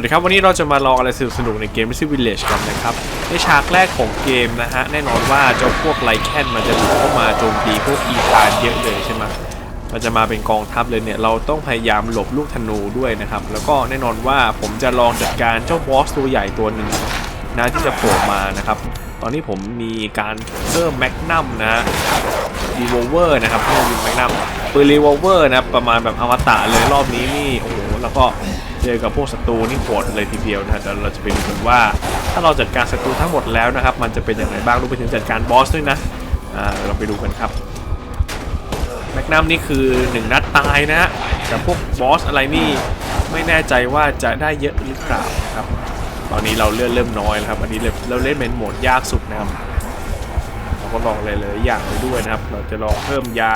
วัสดีครับ วันนี้เราจะมาลองอะไรสนุกๆในเกม r e s i Village กันนะครับ ในฉากแรกของเกมนะฮะ แน่นอนว่าเจ้าพวกไลแคนมันจะบุกเข้ามาโจมตีพวกอีธานเยอะเลยใช่ไหมมันจะมาเป็นกองทัพเลยเนี่ย เราต้องพยายามหลบลูกธนูด้วยนะครับ แล้วก็แน่นอนว่าผมจะลองจัดการเจ้าบอสตัวใหญ่ตัวหนึ่งนะที่จะโผล่มานะครับ ตอนนี้ผมมีการเพิ่มแมกนัมนะรีโวเวอร์นะครับเพื่อยิงแมกนัมปืนรีโวเวอร์นะประมาณแบบอมตะเลยรอบนี้นี่โอ้โหแล้วก็ เจอกับพวกศัตรูนี่โหดเลยทีเดียวนะฮะเดี๋ยวเราจะไปดูกันว่า ถ้าเราจัดการศัตรูทั้งหมดแล้วนะครับ มันจะเป็นอย่างไรบ้างรวมไปถึงจัดการบอสด้วยนะอ่าเราไปดูกันครับแมกนัมนี่คือหนึ่งนัดตายนะฮะแต่พวกบอสอะไรนี่ไม่แน่ใจว่าจะได้เยอะหรือเปล่าครับ ตอนนี้เราเลื่อนเริ่มน้อยแล้วครับ อันนี้เราเล่นเป็นโหมดยากสุดนะครับ เราก็ลองเลยเลยอย่างไปด้วยนะครับ เราจะลองเพิ่มยา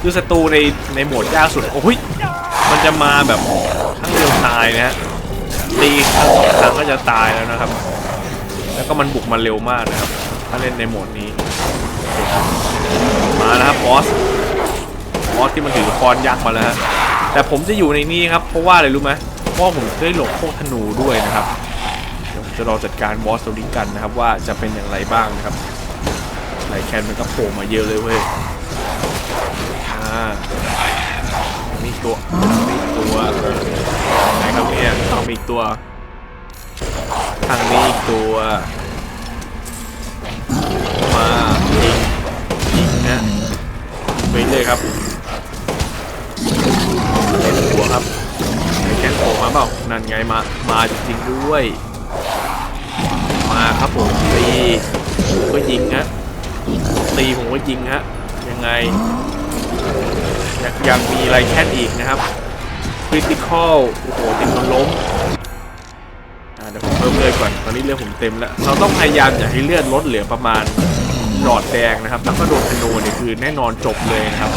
คือศัตรูในในโหมดยากสุด โอ้ย มันจะมาแบบครั้งเดียวตายนะฮะตีครั้งสองครั้งก็จะตายแล้วนะครับ แล้วก็มันบุกมาเร็วมากนะครับ ถ้าเล่นในโหมดนี้ มาแล้วครับบอสบอสที่มันถือคอนยักษ์มาแล้วฮะแต่ผมจะอยู่ในนี้ครับ เพราะว่าอะไรรู้ไหมเพราะผมได้หลบพวกธนูด้วยนะครับเดี๋ยวผมจะรอจัดการบอสตัวนี้กันนะครับ ว่าจะเป็นอย่างไรบ้างนะครับไหลแคนมันก็โผล่มาเยอะเลยเว้ยอ่ามีตัวมี ครับเนี่ยเอามีอีกตัว ทางนี้อีกตัว มายิงยิงนะไปเลยครับเล่นหัวครับไหลแคนโผล่มาเปล่า นั่นไงมา มาจริงๆด้วย มาครับผมตีผมก็ยิงฮะตีผมก็ยิงฮะยังไงยังมีอะไรแค่นอีกนะครับ ริติคอลโอ้โหติดมันล้มเดี๋ยวผมเพิ่มเลือดก่อนตอนนี้เลือดผมเต็มแล้ว เราต้องพยายามอย่าให้เลือดลดเหลือประมาณหลอดแดงนะครับ แล้วก็โดนธนูเนี่ยคือแน่นอนจบเลยนะครับ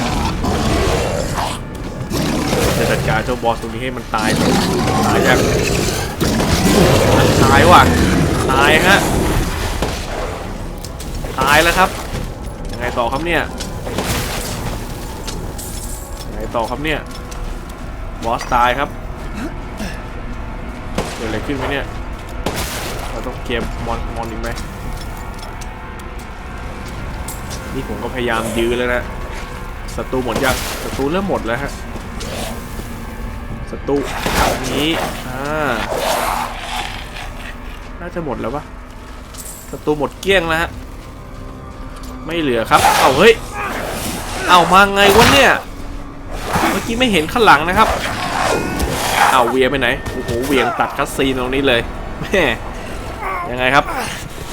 จะจัดการเจ้าบอสตรงนี้ให้มันตายตายยังตายว่ะตายฮะตายแล้วครับยังไงต่อครับเนี่ยยังไงต่อครับเนี่ย บอสตายครับเกิดอะไรขึ้นไหมเนี่ย เราต้องเกมมอนมอนอีกไหมนี่ผมก็พยายามยื้อแล้วนะศัตรูหมดยังศัตรูเริ่มหมดแล้วฮะศัตรูแบบนี้อ่าน่าจะหมดแล้วปะศัตรูหมดเกลี้ยงแล้วฮะไม่เหลือครับ เอาเฮ้ย เอามาไงวะเนี่ย มื่อกี้ไม่เห็นข้างหลังนะครับเอาเวียไปไหนโอ้โหเวียงตัดคัสซีนตรงนี้เลยแม่ยังไงครับ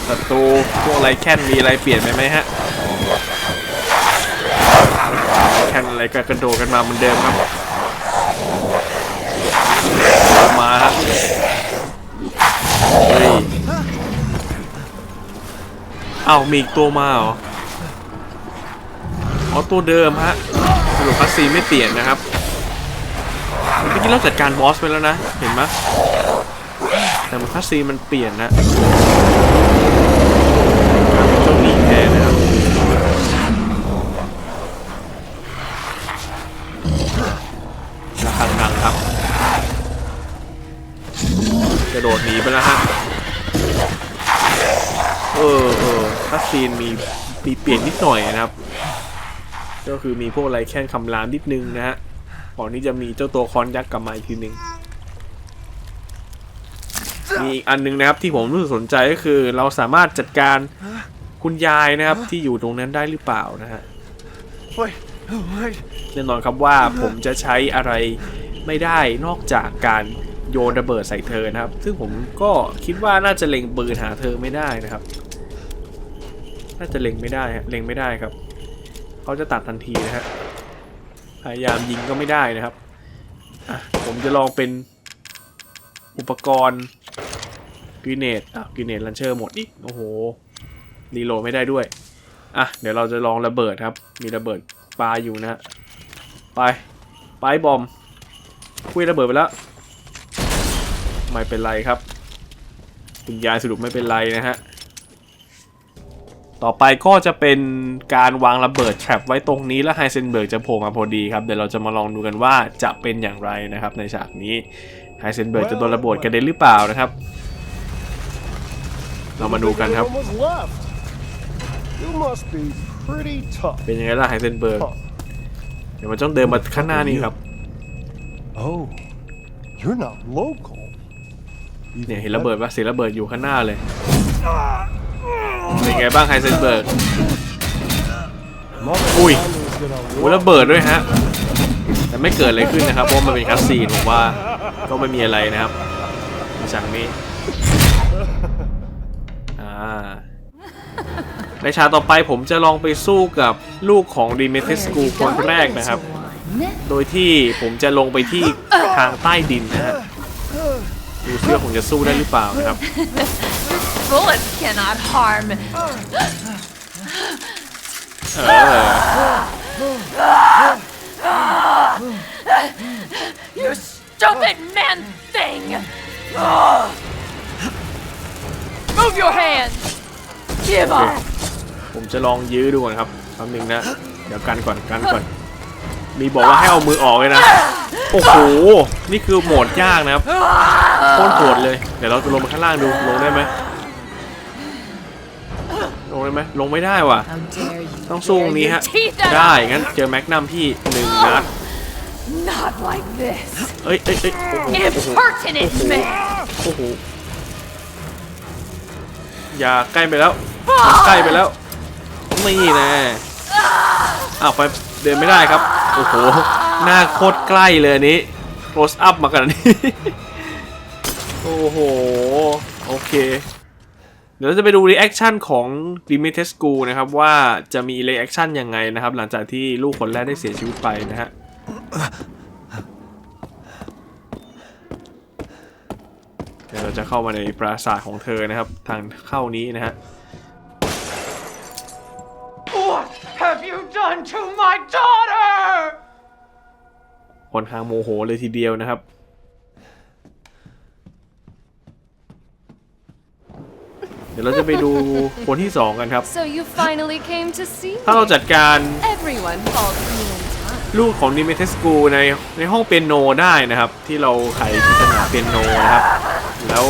ศัตรูพวกอะไรแค่นมีอะไรเปลี่ยนไปไหมฮะแค่นอะไรก็กระโดดกันมาเหมือนเดิมครับมาฮะเฮ้ยเอ้ามีอีกตัวมาเหรออ๋อตัวเดิมฮะ รุปคัสซีไม่เปลี่ยนนะครับเมื่อกี้เราจัดการบอสไปแล้วนะ เห็นไหมแต่มันคัสซีมันเปลี่ยนนะเจ้าหนีแทนนะครับระฆังดังครับกระโดดหนีไปแล้วฮะเออเออคัสซีนมีมีเปลี่ยนนิดหน่อยนะครับ ก็คือมีพวกอะไรแค่นคำรามนิดนึงนะฮะก่อนที่จะมีเจ้าตัวคอนยักษ์กลับมาอีกทีหนึ่งมีอีกอันหนึงนะครับที่ผมรู้สึกสนใจก็คือ เราสามารถจัดการคุณยายนะครับที่อยู่ตรงนั้นได้หรือเปล่านะฮะแน่นอนครับว่าผมจะใช้อะไรไม่ได้นอกจากการโยนระเบิดใส่เธอนะครับ ซึ่งผมก็คิดว่าน่าจะเล็งปืนหาเธอไม่ได้นะครับ น่าจะเล็งไม่ได้เล็งไม่ได้ครับ เขาจะตัดทันทีนะฮะพยายามยิงก็ไม่ได้นะครับอะผมจะลองเป็นอุปกรณ์กรีเนตอะกรีเนตลันเชอร์หมดอีกโอ้โหรีโหลดไม่ได้ด้วยอะเดี๋ยวเราจะลองระเบิดครับ มีระเบิดปลาอยู่นะฮะไปไปบอมคุยระเบิดไปแล้วไม่เป็นไรครับคุณยายสรุปไม่เป็นไรนะฮะ ต่อไปก็จะเป็นการวางระเบิดแทรปไว้ตรงนี้แล้วไฮเซนเบิร์กจะโผล่มาพอดีครับ เดี๋ยวเราจะมาลองดูกันว่าจะเป็นอย่างไรนะครับในฉากนี้ไฮเซนเบิร์กจะโดนระเบิดกระเด็นหรือเปล่านะครับ เรามาดูกันครับ Everyone was left. You must be pretty tough. เป็นยังไงล่ะไฮเซนเบิร์ก Huh. เดี๋ยวมันต้องเดินมาข้างหน้านี้ครับ Oh, you're not local. เนี่ยเห็นระเบิดปะเสียงระเบิดอยู่ข้างหน้าเลย เป็นไงบ้างไฮเซนเบิร์ก Mother Ui. Family's gonna โอ้ระเบิดด้วยฮะ แต่ไม่เกิดอะไรขึ้นนะครับ เพราะมันเป็นคัสซีนผมว่าก็ไม่มีอะไรนะครับจากนี้อ่าในฉากต่อไปผมจะลองไปสู้กับลูกของดีเมทิสกูคนแรกนะครับ โดยที่ผมจะลงไปที่ทางใต้ดินนะฮะ ดูเชื่อผมจะสู้ได้หรือเปล่านะครับ Bullets cannot harm. เออ You stupid man thing! Move your hands! Give up! ผมจะลองยื้อดูก่อนครับแป๊บนึงนะ เดี๋ยวกันก่อนกันก่อน มีบอกว่าให้เอามือออกเลยนะ โอ้โห นี่คือโหมดยากนะครับโคตรโหดเลย เดี๋ยวเราจะลงมาข้างล่างดู ลงได้ไหม ได้ไหมลงไม่ได้ว่ะ How dare you? ต้องสู้ตรงนี้ฮะ Tear your teeth out. ได้งั้นเจอแม็กนัมพี่หนึ่งนัด Not like this. เอ้ยเอ้ยเอ้ยโอ้โหโอ้โห Impertinent man! โอ้โหอย่าใกล้ไปแล้วใกล้ไปแล้วนี่แน่อ้าวไปเดินไม่ได้ครับ โอ้โห หน้าโคตรใกล้เลยอันนี้ close up มากันอันนี้ โอ้โห โอเค เดี๋ยวเราจะไปดูรีแอคชั่นของ d i m i t e s c u นะครับ ว่าจะมีรีแอคชั่นยังไงนะครับ หลังจากที่ลูกคนแรกได้เสียชีวิตไปนะฮะเดี๋ยวเราจะเข้ามาในปราสาทของเธอนะครับ ทางเข้านี้นะฮะ What have you done to my daughter? ค่อนข้างโมโหเลยทีเดียวนะครับ เดี๋ยวเราจะไปดูคนที่สองกันครับ So you finally came to see ถ้าเรา me. จัดการ Everyone calls me in time. ลูกของนิเมเทสกูในในห้องเปียโนได้นะครับ ที่เราไขปริศนาเปียโนนะครับ แล้ว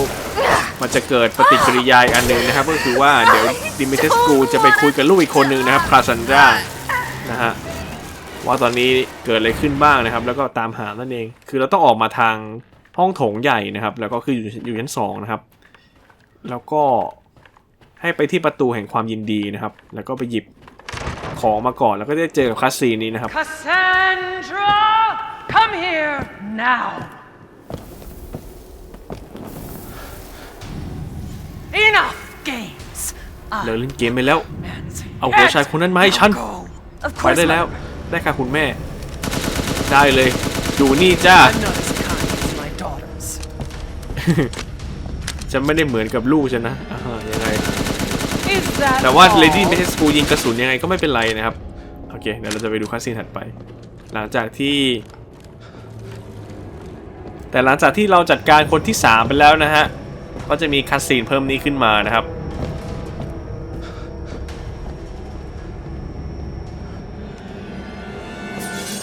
มันจะเกิดปฏิกิริยาอีกอันหนึ่งนะครับ ก็คือว่าเดี๋ยวดิเมเทสกูจะไปคุยกับลูกอีกคนหนึ่งนะครับคาซันดรานะฮะว่าตอนนี้เกิดอะไรขึ้นบ้างนะครับ แล้วก็ตามหานั่นเอง คือเราต้องออกมาทางห้องโถงใหญ่นะครับ แล้วก็คืออยู่อยู่ชั้นสองนะครับ แล้วก็ ให้ไปที่ประตูแห่งความยินดีนะครับ แล้วก็ไปหยิบของมาก่อนแล้วก็ได้เจอกับคัสซีนนี้นะครับ Cassandra, come here now. Enough games. เลิกเล่นเกมไปแล้ว Man's เอาหัวชายคนนั้นมาให้ฉัน Go. Of ไป course, ได้แล้ว my- ได้ค่ะคุณแม่ ได้เลย อยู่นี่จ้า I'm not as kind as my daughters. จะไม่ได้เหมือนกับลูกฉันนะอ่าฮะยังไง Is that แต่ว่า all? Lady m e t a s c o o ยิงกระสุนยังไงก็ไม่เป็นไรนะครับ โอเคเดี๋ยวเราจะไปดูคัสซีนถัดไป หลังจากที่ แต่หลังจากที่เราจัดการคนที่ 3 ไปแล้วนะฮะ ก็จะมีคัสซีนเพิ่มนี้ขึ้นมานะครับ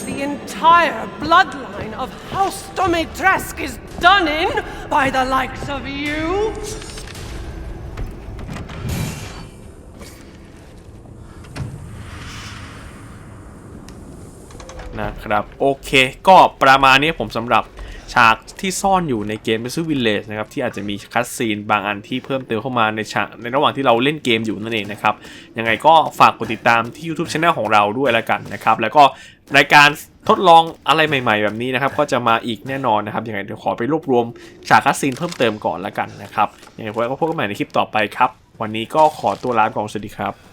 The entire bloodline of House Domitresk is done in by the likes of you. นะครับโอเค ก็ประมาณนี้ผมสำหรับฉากที่ซ่อนอยู่ในเกม m e s u Village นะครับที่อาจจะมีคัสซีนบางอันที่เพิ่มเติมเข้ามาในฉากในระหว่างที่เราเล่นเกมอยู่นั่นเองนะครับยังไงก็ฝากกดติดตามที่ YouTube Channel ของเราด้วยล้วกันนะครับแล้วก็รายการทดลองอะไรใหม่ ๆ แบบนี้นะครับก็จะมาอีกแน่นอนนะครับยังไงเดี๋ยวขอไปรวบรวมฉากคัสซีนเพิ่มเติมก่อนล้วกันนะครับยังไงพวกก็พบกันใหม่ในคลิปต่อไปครับวันนี้ก็ขอตัวลาไปก่อนสวัสดีครับ